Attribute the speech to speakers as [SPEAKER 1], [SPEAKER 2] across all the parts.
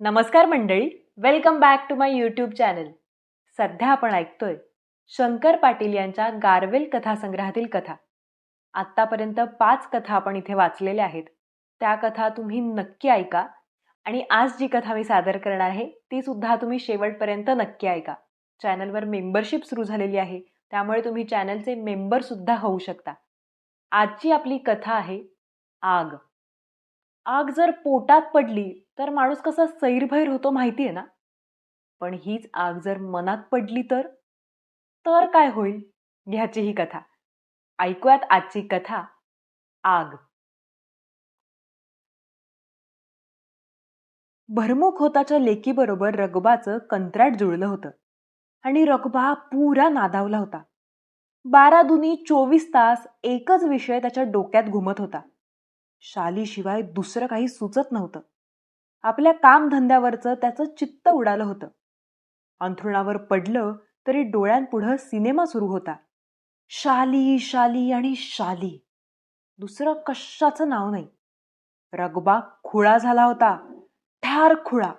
[SPEAKER 1] नमस्कार मंडळी welcome back to my YouTube channel सध्या आपण ऐकतोय शंकर पाटील यांच्या गारवेल कथासंग्रहातील कथा. आत्तापर्यंत पाच कथा आपण इथे वाचलेल्या आहेत. त्या कथा तुम्ही नक्की ऐका आणि आज जी कथा मी सादर करणार आहे ती सुद्धा तुम्ही शेवटपर्यंत नक्की ऐका. चॅनलवर मेंबरशिप सुरू झालेली आहे त्यामुळे तुम्ही चॅनलचे मेंबरसुद्धा होऊ शकता. आजची आपली कथा आहे आग. आग जर पोटात पडली तर माणूस कसा सैरभैर होतो माहिती आहे ना? पण हीच आग जर मनात पडली तर? तर काय होईल? ह्याची ही कथा. ऐकूयात आजची कथा आग. भरमुख होताच्या लेकीबरोबर रगबाचं कंत्राट जुळलं होतं आणि रगबा पुरा नादावला होता. बारा दुनी चोवीस तास एकच विषय त्याच्या डोक्यात घुमत होता. शालीशिवाय दुसरं काही सुचत नव्हतं. आपल्या कामधंद्यावरचं त्याचं चित्त उडालं होतं. अंथरुणावर पडलं तरी डोळ्यांपुढं सिनेमा सुरू होता. शाली शाली आणि शाली. दुसरं कशाचं नाव नाही. रगबा खुळा झाला होता. ठार खुळा.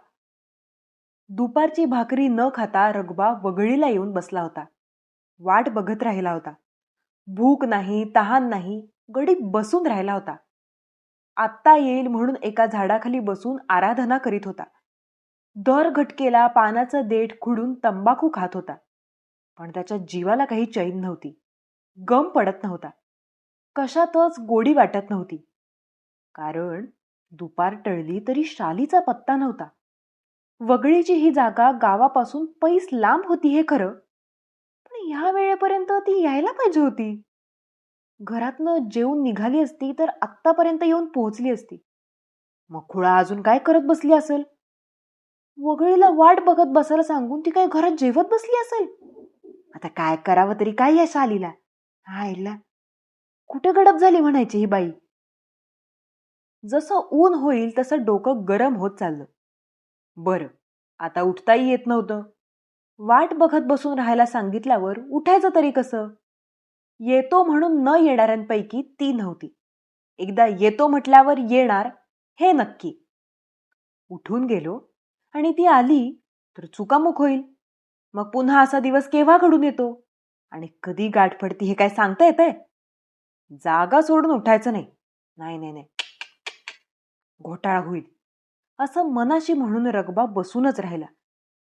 [SPEAKER 1] दुपारची भाकरी न खाता रगबा वगळीला येऊन बसला होता. वाट बघत राहिला होता. भूक नाही तहान नाही गडी बसून राहिला होता. आत्ता येईल म्हणून एका झाडाखाली बसून आराधना करीत होता. दर घटकेला पानाचं देठ खुडून तंबाखू खात होता. पण त्याच्या जीवाला काही चैन नव्हती. गम पडत नव्हता. कशातच गोडी वाटत नव्हती. कारण दुपार टळली तरी शालीचा पत्ता नव्हता. वगळीची ही जागा गावापासून पैस लांब होती हे खरं. पण ह्या वेळेपर्यंत ती यायला पाहिजे होती. घरातनं जेवून निघाली असती तर आत्तापर्यंत येऊन पोहोचली असती. मग खुळा अजून काय करत बसली असेल? वगळीला वाट बघत बसायला सांगून ती काय घरात जेवत बसली असेल? आता काय करावं तरी काय या शालीला? आईला. कुठे गडप झाली म्हणायची ही बाई? जसं ऊन होईल तसं डोकं गरम होत चाललं. बरं आता उठताही येत नव्हतं. वाट बघत बसून राहायला सांगितल्यावर उठायचं तरी कसं? येतो म्हणून न येणाऱ्यांपैकी ती नव्हती. एकदा येतो म्हटल्यावर येणार हे नक्की. उठून गेलो आणि ती आली तर चुकामुक होईल. मग पुन्हा असा दिवस केव्हा घडून येतो? आणि कधी गाठ पडती हे काय सांगता येतंय? जागा सोडून उठायचं नाही. नाही नाही नाही. घोटाळा होईल. असं मनाशी म्हणून रगबा बसूनच राहिला.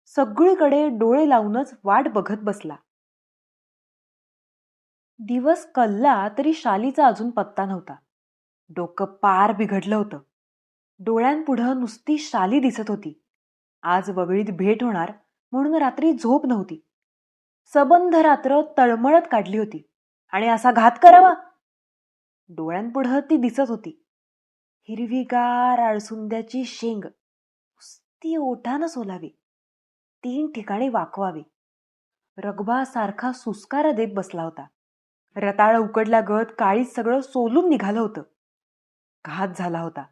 [SPEAKER 1] सगळीकडे डोळे लावूनच वाट बघत बसला. दिवस कल्ला तरी शालीचा अजून पत्ता नव्हता. डोकं पार बिघडलं होतं. डोळ्यांपुढं नुसती शाली दिसत होती. आज वगळीत भेट होणार म्हणून रात्री झोप नव्हती. सबंध रात्र तळमळत काढली होती. आणि असा घात करावा? डोळ्यांपुढं ती दिसत होती. हिरवीगार आळसुंद्याची शेंग नुसती ओठानं सोलावी. तीन ठिकाणी वाकवावी. रगबासारखा सुस्कारा देत बसला होता. रताळ उकडला गत काळीच सगळं सोलून निघालं होतं. घात झाला होता.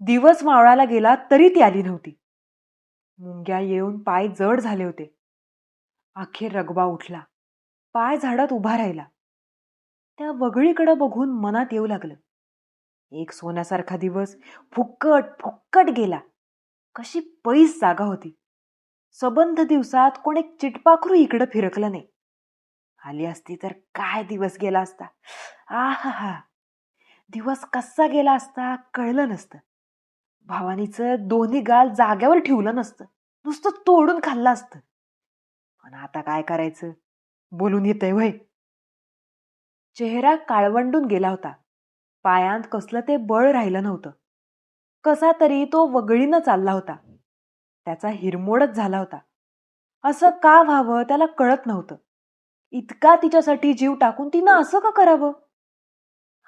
[SPEAKER 1] दिवस मावळाला गेला तरी ती आली नव्हती. मुंग्या येऊन पाय जड झाले होते. अखेर रगबा उठला. पाय झाडात उभा राहिला. त्या वगळीकडं बघून मनात येऊ लागलं. एक सोन्यासारखा दिवस फुक्कट फुक्कट गेला. कशी पैस जागा होती. सबंध दिवसात कोण एक चिटपाखरू इकडं फिरकलं नाही. आली असती तर काय दिवस गेला असता? आहा हा दिवस कसा गेला असता कळलं नसतं. भावानीचं दोन्ही गाल जाग्यावर ठेवलं नसतं. नुसतं तोडून खाल्लं असतं. पण आता काय करायचं? बोलून येतंय वय चेहरा काळवंडून गेला होता. पायांत कसलं ते बळ राहिलं नव्हतं. कसा तरी तो वगळीनं चालला होता. त्याचा हिरमोडच झाला होता. असं का व्हावं त्याला कळत नव्हतं. इतका तिच्यासाठी जीव टाकून तिनं असं का करावं?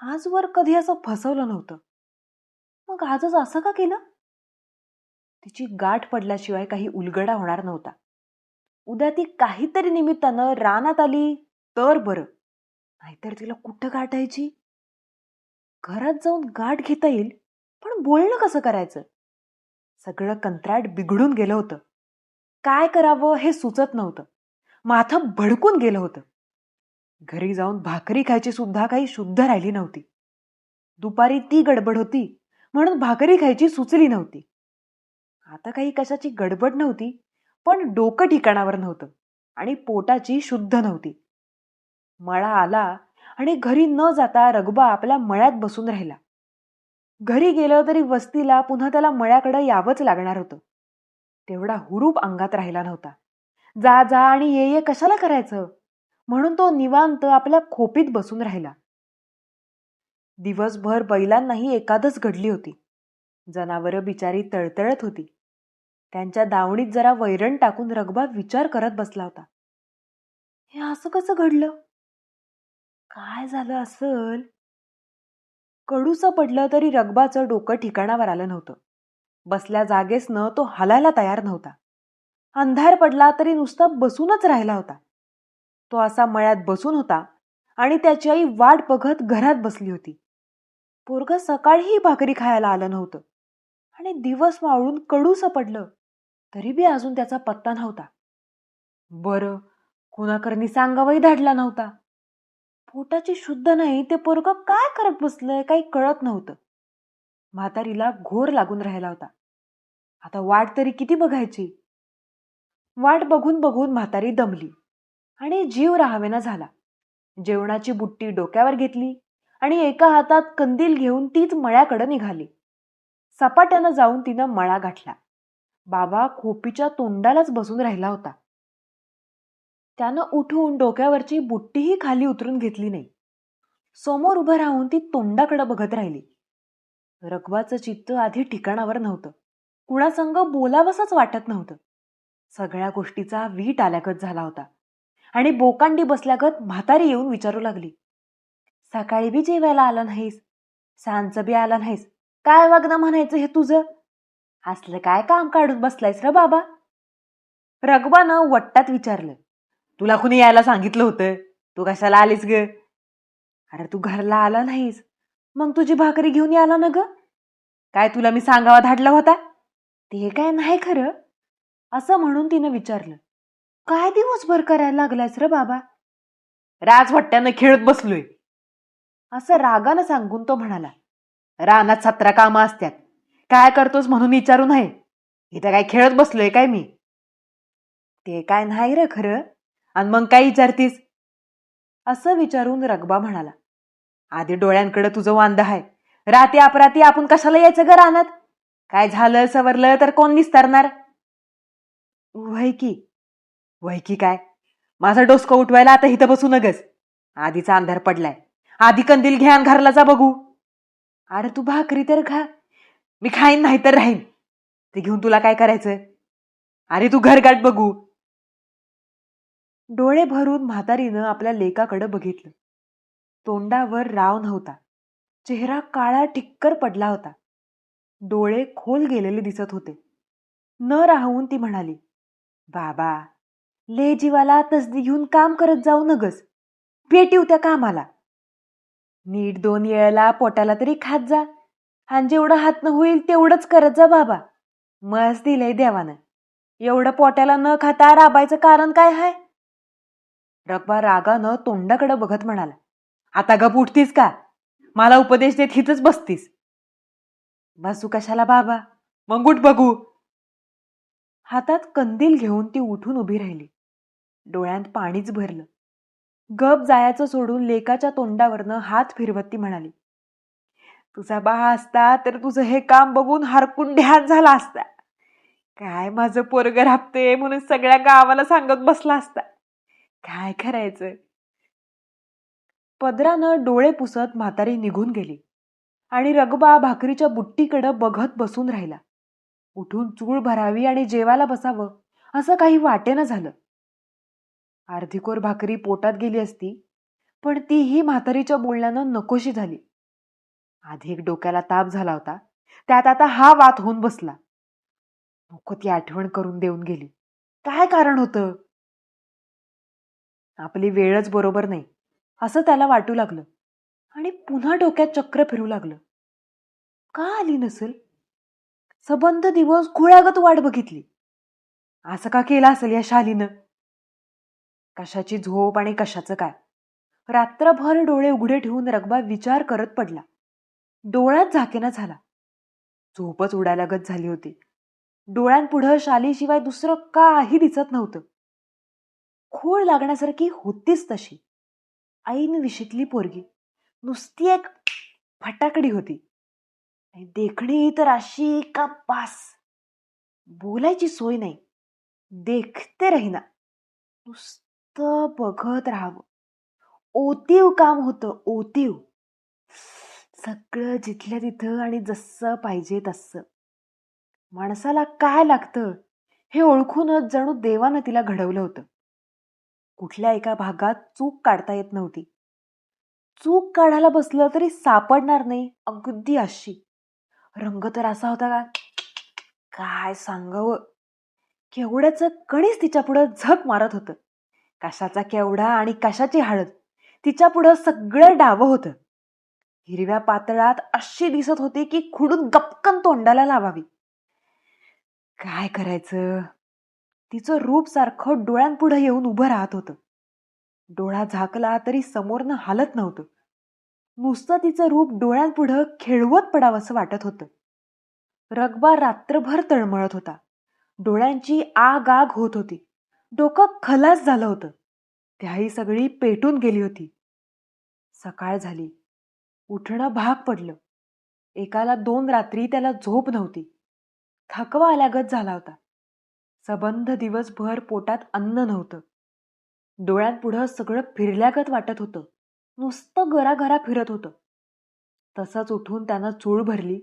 [SPEAKER 1] आजवर कधी असं फसवलं नव्हतं. मग आजच असं का केलं? तिची गाठ पडल्याशिवाय काही उलगडा होणार नव्हता. उद्या ती काहीतरी निमित्तानं रानात आली तर बरं. नाहीतर तिला कुठं गाठायची? घरात जाऊन गाठ घेता येईल पण बोलणं कसं करायचं? सगळं कंत्राट बिघडून गेलं होतं. काय करावं हे सुचत नव्हतं. माथं भडकून गेलं होतं. घरी जाऊन भाकरी खायची सुद्धा काही शुद्ध राहिली नव्हती. दुपारी ती गडबड होती म्हणून भाकरी खायची सुचली नव्हती. आता काही कशाची गडबड नव्हती पण डोकं ठिकाणावर नव्हतं आणि पोटाची शुद्ध नव्हती. मळा आला आणि घरी न जाता रघुबा आपल्या मळ्यात बसून राहिला. घरी गेलं तरी वस्तीला पुन्हा त्याला मळ्याकडे यावंच लागणार होतं. तेवढा हुरूप अंगात राहिला नव्हता. जा जा आणि ये ये कशाला करायचं? म्हणून तो निवांत आपल्या खोपीत बसून राहिला. दिवसभर बैलांनाही एकादच घडली होती. जनावरं बिचारी तळतळत होती. त्यांच्या दावणीत जरा वैरण टाकून रगबा विचार करत बसला होता. हे असं कसं घडलं? काय झालं असल? कडूचं पडलं तरी रगबाचं डोकं ठिकाणावर आलं नव्हतं. बसल्या जागेस न तो हलायला तयार नव्हता. अंधार पडला तरी नुसता बसूनच राहिला होता. तो असा मळ्यात बसून होता आणि त्याची आई वाट बघत घरात बसली होती. पोरग सकाळीही भाकरी खायला आलं नव्हतं आणि दिवस मावळून कडूचं पडलं तरी बी अजून त्याचा पत्ता नव्हता. बरं कुणाकरनी सांगावाही धाडला नव्हता. पोटाची शुद्ध नाही ते पोरग काय करत बसलंय काही कळत नव्हतं. म्हातारीला घोर लागून राहिला होता. आता वाट तरी किती बघायची? वाट बघून बघून म्हातारी दमली आणि जीव राहावेना झाला. जेवणाची बुट्टी डोक्यावर घेतली आणि एका हातात कंदील घेऊन तीच मळ्याकडे निघाली. सपाट्यानं जाऊन तिनं मळा गाठला. बाबा खोपीच्या तोंडालाच बसून राहिला होता. त्यानं उठून डोक्यावरची बुट्टीही खाली उतरून घेतली नाही. समोर उभं राहून ती तोंडाकडे बघत राहिली. रघवाचं चित्त आधी ठिकाणावर नव्हतं. कुणासंग बोलावंसंच वाटत नव्हतं. सगळ्या गोष्टीचा वीट आल्यागत झाला होता. आणि बोकांडी बसल्यागत म्हातारी येऊन विचारू लागली. सकाळी बी जेवायला आला नाहीस? सांचं बी आला नाहीस? काय वागणं म्हणायचं हे तुझं? असलं काय काम काढून बसलायस र बाबा? रगबानं वट्टात विचारलं तुला कुणी यायला सांगितलं होतं? तू कशाला आलीस ग? अरे तू घरला आला नाहीस. मग तुझी भाकरी घेऊन याला ना ग? काय तुला मी सांगावा धाडला होता? ते काय नाही खरं. असं म्हणून तिनं विचारलं काय दिवसभर करायला लागलायस र बाबा? राजवट्ट्यानं खेळत बसलोय. असं रागानं सांगून तो म्हणाला रानात सतरा कामं असतात काय करतोस म्हणून विचारू नाही इथं काय खेळत बसलोय काय मी? ते काय नाही र खरं. आणि मग काय विचारतीस? असं विचारून रगबा म्हणाला आधी डोळ्यांकडे तुझं वांद आहे राती अपराती आपण कशाला यायचं ग रानात? काय झालं सवरलं तर कोण निस्तारणार? वय की. वय की काय? माझा डोसकं उठवायला आता इथं बसू नगस. आधीचा अंधार पडलाय. आधी कंदील घ्या घरला जा बघू. अरे तू भाकरी तर खा. मी खाईन नाही तर राहीन. ते घेऊन तुला काय करायचं अरे तू घरगाठ बघू. डोळे भरून म्हातारीनं आपल्या लेकाकडे बघितलं. तोंडावर राव नव्हता. चेहरा काळा ठिक्कर पडला होता. डोळे खोल गेलेले दिसत होते. न राहून ती म्हणाली बाबा ले जीवाला तसदी घेऊन काम करत जाऊ नगस. पेटीव त्या कामाला. नीट दोन येळाला पोटाला तरी खात जा. आणि जेवढं हातनं होईल तेवढंच करत जा बाबा. मस दिलंय देवानं. एवढं पोट्याला न खाता राबायचं कारण काय हाय? रगबा रागानं तोंडाकडे बघत म्हणाला आता गप उठतीस का? मला उपदेश देत हिथंच बसतीस. बसू कशाला बाबा? मग उठ बघू. हातात कंदील घेऊन ती उठून उभी राहिली. डोळ्यात पाणीच भरलं. गप जायाचं सोडून लेकाच्या तोंडावरनं हात फिरवत ती म्हणाली तुझा बा असता तर तुझं हे काम बघून हरकून ध्यान झाला असता. काय माझं पोरग राबते म्हणून सगळ्या गावाला सांगत बसला असता. काय करायचं? पदरानं डोळे पुसत म्हातारी निघून गेली आणि रगबा भाकरीच्या बुट्टीकडं बघत बसून राहिला. उठून चूळ भरावी आणि जेवायला बसावं असं काही वाटेनं झालं. अर्धिकोर भाकरी पोटात गेली असती पण तीही म्हातारीच्या बोलण्यानं नकोशी झाली. आधी एक डोक्याला ताप झाला होता त्यात आता हा वात होऊन बसला. नको ती आठवण करून देऊन गेली. काय कारण होतं? आपली वेळच बरोबर नाही असं त्याला वाटू लागलं. आणि पुन्हा डोक्यात चक्र फिरू लागलं. का आली नसेल? सबंध दिवस घोळ्यागत वाट बघितली. असं का केलं असेल या शालीनं? कशाची झोप आणि कशाचं काय? रात्रभर डोळे उघडे ठेवून रगबा विचार करत पडला. डोळ्यात झाकेना झाला. झोपच उडायलागत झाली होती. डोळ्यांपुढं शालीशिवाय दुसरं काही दिसत नव्हतं. खोळ लागण्यासारखी होतीच तशी. आईन विशीतली पोरगी. नुसती एक फटाकडी होती. देखणी तर अशी का पास. बोलायची सोय नाही. देखते राहीना. नुसतं बघत राहावं. ओतीव काम होतं ओतीव. सगळं जिथल्या तिथं आणि जसं पाहिजे तसं. माणसाला काय लागतं हे ओळखूनच जणू देवानं तिला घडवलं होतं. कुठल्या एका भागात चूक काढता येत नव्हती. चूक काढायला बसलं तरी सापडणार नाही अगदी अशी. रंग तर असा होता का? काय सांगावं? केवड्याचं कणीच तिच्या पुढं झक मारत होतं. कशाचा केवढा आणि कशाची हळद? तिच्या पुढं सगळं डावं होतं. हिरव्या पातळात अशी दिसत होती की खुडून गपकन तोंडाला लावावी. काय करायचं? तिचं रूप सारखं डोळ्यांपुढं येऊन उभं राहत होतं. डोळा झाकला तरी समोरनं हालत नव्हतं. नुसतं तिचं रूप डोळ्यांपुढं खेळवत पडावंसं वाटत होतं. रगबा रात्रभर तळमळत होता. डोळ्यांची आग आग होत होती. डोकं खलास झालं होतं. त्याही सगळी पेटून गेली होती. सकाळ झाली. उठणं भाग पडलं. एकाला दोन रात्री त्याला झोप नव्हती. थकवा आल्यागत झाला होता. सबंध दिवसभर पोटात अन्न नव्हतं. डोळ्यांपुढं सगळं फिरल्यागत वाटत होतं. नुसतं गरागरा फिरत होतं. तसंच उठून त्यानं चूळ भरली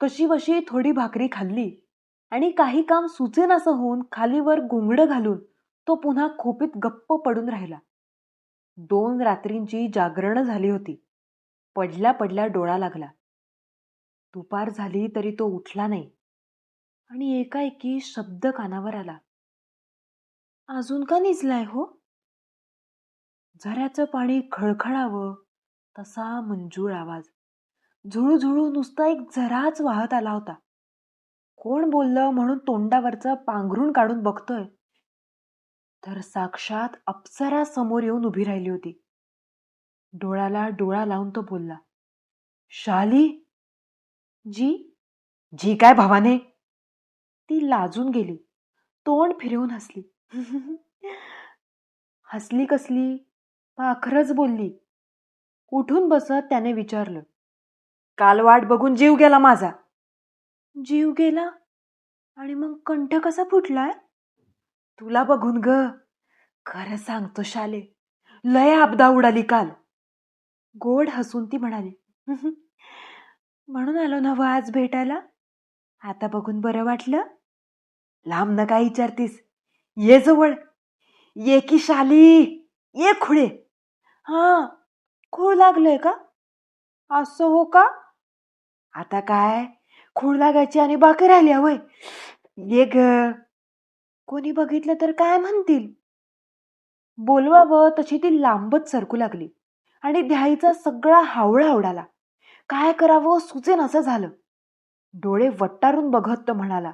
[SPEAKER 1] कशी वशी थोडी भाकरी खाल्ली आणि काही काम सुचेनासं होऊन खालीवर गुंगडं घालून तो पुन्हा खोपीत गप्प पडून राहिला. दोन रात्रींची जागरणं झाली होती. पडल्या पडल्या डोळा लागला. दुपार झाली तरी तो उठला नाही आणि एकाएकी शब्द कानावर आला. अजून का निजलाय हो? झऱ्याचं पाणी खळखळावं तसा मंजूळ आवाज. झुळूझुळू नुसता एक झराच वाहत आला होता. कोण बोललं म्हणून तोंडावरचं पांघरून काढून बघतोय? तर साक्षात अप्सरा समोर येऊन उभी राहिली होती. डोळ्याला डोळा लावून तो बोलला शाली? जी? जी काय भावाने? ती लाजून गेली. तोंड फिरवून हसली. हसली कसली? पाखरच बोलली. उठून बसत त्याने विचारलं काल वाट बघून जीव गेला माझा. जीव गेला? आणि मग कंठ कसा फुटलाय? तुला बघून ग. खरं सांगतो शाले लय आपदा उडाली काल. गोड हसून ती म्हणाली म्हणून आलो ना व आज भेटायला? आता बघून बरं वाटलं? लांब न काय विचारतीस? ये जवळ. ये की शाली. ये खुळे हा खूळ लागलंय का? असं हो का? आता काय? खूळ लागायची आणि बाकी राहिली वय. ये ग. कोणी बघितलं तर काय म्हणतील? बोलवावं तशी ती लांबच सरकू लागली. आणि द्यायचा सगळा हावळा उडाला काय करावं सुचेन असं झालं. डोळे वट्टारून बघत तो म्हणाला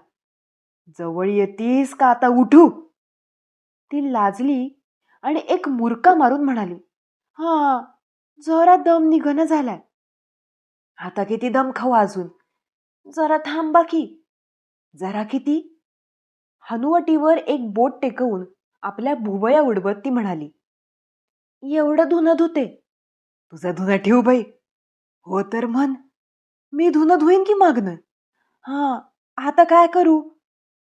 [SPEAKER 1] जवळ येतीस का आता? उठू. ती लाजली आणि एक मुरका मारून म्हणाली हा जरा दम निघणं झालाय. आता किती दम खाऊ अजून? जरा थांबा की. जरा किती? हनुवटीवर एक बोट टेकवून आपल्या भुवया उडवत ती म्हणाली एवढं धुणं धुते. तुझं धुणं ठेव बाई. हो तर म्हण. मी धुणं धुईन की मागणं? हा आता काय करू?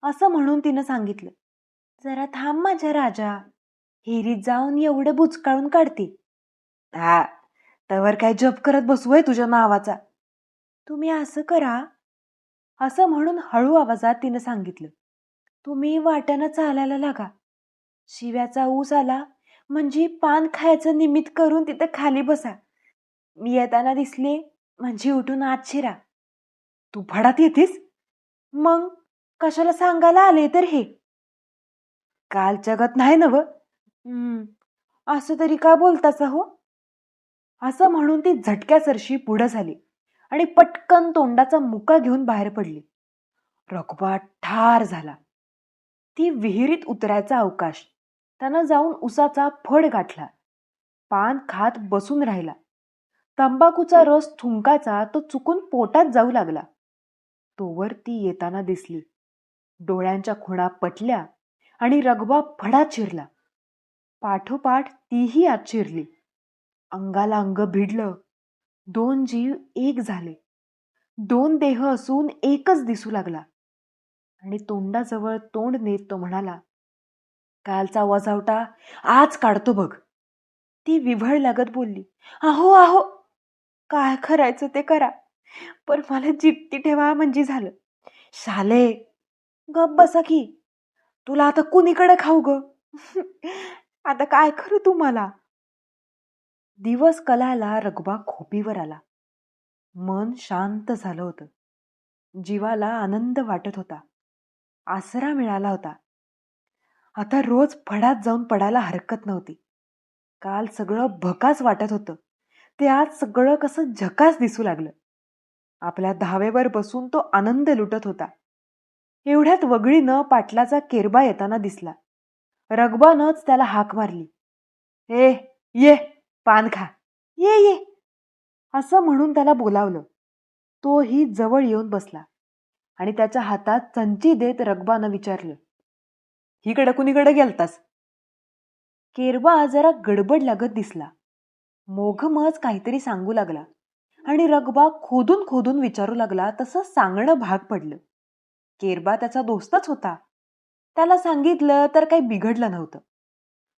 [SPEAKER 1] असं म्हणून तिनं सांगितलं. जरा थांब माझ्या राजा. हिरीत जाऊन एवढं बुचकाळून काढते. हा तवर काय जप करत बसूय तुझ्या नावाचा? तुम्ही असं करा. असं म्हणून हळू आवाजात तिनं सांगितलं. तुम्ही वाट्यानं चालायला लागा. शिव्याचा ऊस आला म्हणजे पान खायचं निमित्त करून तिथं खाली बसा. मी येताना दिसले म्हणजे उठून आत शिरा. तू फडात येतेस? मग कशाला सांगायला आले तर हे? काल जगत नाही नव असं तरी का बोलताच हो? असं म्हणून ती झटक्यासरशी पुढं झाली आणि पटकन तोंडाचा मुका घेऊन बाहेर पडली. रघुबा ठार झाला. ती विहिरीत उतरायचा अवकाश. त्यानं जाऊन उसाचा फड गाठला. पान खात बसून राहिला. तंबाखूचा रस थुंकाचा तो चुकून पोटात जाऊ लागला. तोवर ती येताना दिसली. डोळ्यांच्या खुणा पटल्या आणि रघबा फडात चिरला पाठोपाठ तीही आत शिरली. अंगाला अंग भिडलं. दोन जीव एक झाले. दोन देह असून एकच दिसू लागला. आणि तोंडाजवळ तोंड नेत तो म्हणाला कालचा वजावटा आज काढतो बघ. ती विव्हळ लागत बोलली आहो आहो काय करायचं ते करा. पण मला जिद्दी ठेवा म्हणजे झालं. शाले गप बसा की. तुला आता कुणीकडे खाऊ ग? आता काय करू तुम्हाला दिवस कलाला रघुबा खोपीवर आला. मन शांत झालं होतं. जीवाला आनंद वाटत होता. आसरा मिळाला होता. आता रोज फडात जाऊन पडायला हरकत नव्हती. काल सगळं भकास वाटत होतं. ते आज सगळं कसं झकास दिसू लागलं. आपल्या धावेवर बसून तो आनंद लुटत होता. एवढ्यात वगळीनं पाटलाचा केरबा येताना दिसला. रगबानच त्याला हाक मारली. ए ये! पान खा. ये ये. असं म्हणून त्याला बोलावलं. तोही जवळ येऊन बसला आणि त्याच्या हातात चंची देत रगबानं विचारलं हिकडं कुणीकडे गेलतास? केरबा जरा गडबड लागत दिसला. मोघमच काहीतरी सांगू लागला आणि रगबा खोदून खोदून विचारू लागला तसं सांगणं भाग पडलं. केरबा त्याचा दोस्तच होता. त्याला सांगितलं तर काही बिघडलं नव्हतं.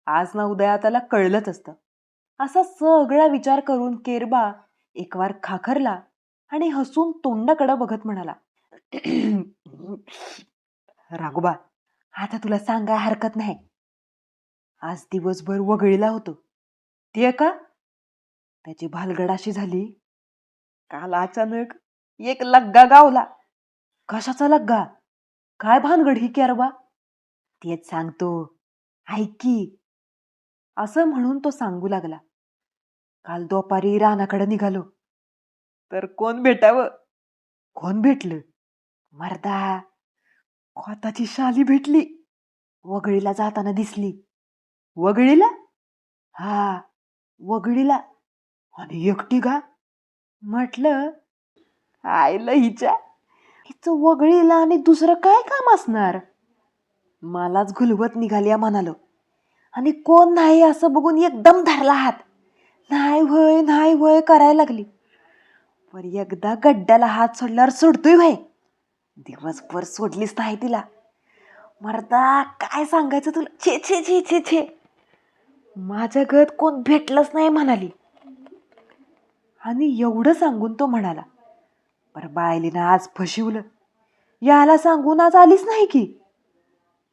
[SPEAKER 1] आज ना उदया त्याला कळलंच असतं. असा सगळा विचार करून केरबा एकवार खाखरला आणि हसून तोंडाकडं बघत म्हणाला राघोबा आता तुला सांगाय हरकत नाही. आज दिवसभर वगळीला होतो. ते का? त्याची भालगडाशी झाली. काल अचानक एक लग्गा गावला. कशाचा लग्गा? काय भानगड ही केरबा? तेच सांगतो. ऐक. की असं म्हणून तो सांगू लागला. काल दुपारी रानाकडे निघालो. तर कोण भेटावं? कोण भेटलं? मर्दा खोताची शाली भेटली. वगळीला जाताना दिसली. वगळीला? हा वगळीला. आणि एकटी गा म्हटलं आयलं हिच्या हिचं वगळीला आणि दुसरं काय काम असणार? मलाच घुलवत निघाल्या म्हणालो. आणि कोण नाही असं बघून एकदम धरला हात. नाही व्हय नाही व्हय करायला लागली. पर एकदा गड्ड्याला हात सोडल्यावर सोडतोय व्हय. दिवसभर सोडलीच नाही तिला. मरदा काय सांगायचं तुला? छे छे छे छे छे. माझ्या घरात कोण भेटलंच नाही म्हणाली. आणि एवढं सांगून तो म्हणाला बरं बायलीनं आज फशिवलं. याला सांगून आज आलीच नाही की.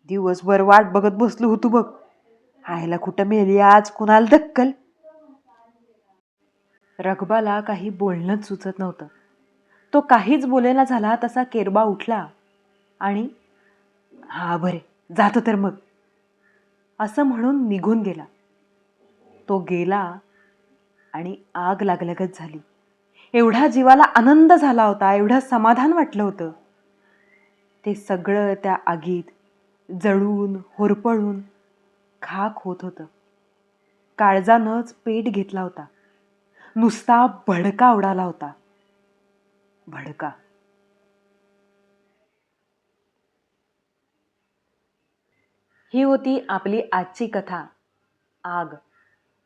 [SPEAKER 1] दिवसभर वाट बघत बसलो होतो बघ. आईला कुठं मेली आज कुणाला दक्कल रघबाला काही बोलणंच सुचत नव्हतं. तो काहीच बोलेना झाला तसा केरबा उठला आणि हा बरे जातो तर मग. असं म्हणून निघून गेला. तो गेला आणि आग लागलगत झाली. एवढा जीवाला आनंद झाला होता एवढं समाधान वाटलं होतं. ते सगळं त्या आगीत जळून होरपळून खाक होत होतं. काळजानंच पेट घेतला होता. नुसता भडका उडाला होता. भडका. ही होती आपली आजची कथा. आग.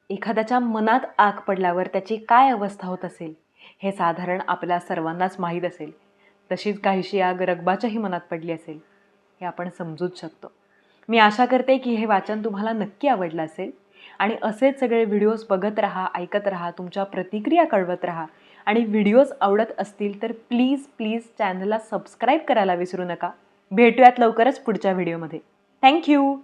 [SPEAKER 1] एखाद्याच्या मनात आग पडल्यावर त्याची काय अवस्था होत असेल हे साधारण आपल्या सर्वांनाच माहीत असेल. तशीच काहीशी आग रगबाच्याही मनात पडली असेल हे आपण समजूच शकतो. मी आशा करते की हे वाचन तुम्हाला नक्की आवडलं असेल. आणि असेच सगळे व्हिडिओज बघत राहा ऐकत राहा तुमच्या प्रतिक्रिया कळवत राहा. आणि व्हिडिओज आवडत असतील तर प्लीज प्लीज चॅनलला सबस्क्राईब करायला विसरू नका. भेटूयात लवकरच पुढच्या व्हिडिओमध्ये. थँक्यू